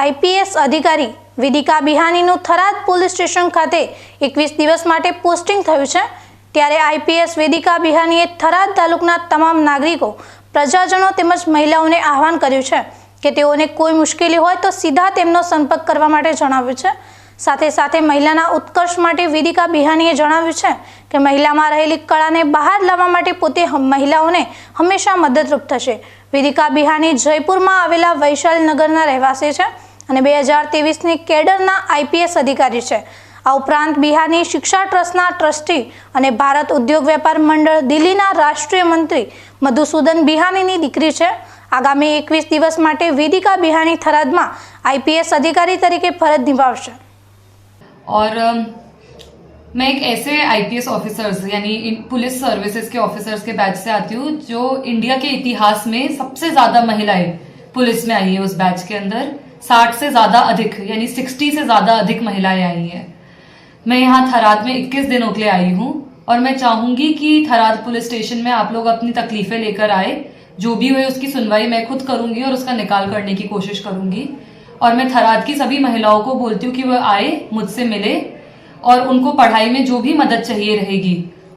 IPS અધિકારી વિદિકા બિહાનીનું Tharad police station ખાતે એકવીસ દિવસ માટે પોસ્ટિંગ થયું છે. ત્યારે આઈપીએસ વેદિકા બિહાનીએ થરાદ તાલુકના તમામ નાગરિકો, પ્રજાજનો તેમજ મહિલાઓને આહવાન કર્યું છે કે તેઓને કોઈ મુશ્કેલી હોય તો સીધા તેમનો સંપર્ક કરવા માટે જણાવ્યું છે. સાથે સાથે મહિલાના ઉત્કર્ષ માટે વેદિકા બિહાનીએ જણાવ્યું છે કે મહિલામાં રહેલી કળાને બહાર લાવવા માટે પોતે મહિલાઓને હંમેશા મદદરૂપ થશે. વેદિકા બિહાની જયપુરમાં આવેલા વૈશાલ નગરના રહેવાસી છે. અને બે હજાર તેવીસની કેડરના આઈપીએસ અધિકારી છે આ ઉપરાંત બિહારની શિક્ષા ટ્રસ્ટના ટ્રસ્ટી અને ભારત ઉદ્યોગ વેપાર મંડળ દિલ્હીના રાષ્ટ્રીય મંત્રી મધુસૂદન બિહાનીની દીકરી છે આગામી એકવીસ દિવસ માટે વેદિકા બિહાની થરાદમાં આઈપીએસ અધિકારી તરીકે ફરજ નિભાવશે और अम, मैं एक ऐसे आईपीएस ऑफिसर्स यानी इन पुलिस सर्विसेज के ऑफिसर्स के बैच से आती हूँ जो इंडिया के इतिहास में सबसे ज़्यादा महिलाएं पुलिस में आई है उस बैच के अंदर साठ से ज़्यादा अधिक, यानी सिक्सटी से ज़्यादा अधिक महिलाएँ आई हैं। मैं यहाँ थराद में 21 दिनों के लिए आई हूँ और मैं चाहूँगी कि थराद पुलिस स्टेशन में आप लोग अपनी तकलीफें लेकर आए। जो भी हुए उसकी सुनवाई मैं खुद करूँगी और उसका निकाल करने की कोशिश करूँगी। और मैं थराद की सभी महिलाओं को बोलती हूँ कि वह आए, मुझसे मिले और उनको पढ़ाई में जो भी मदद चाहिए रहेगी।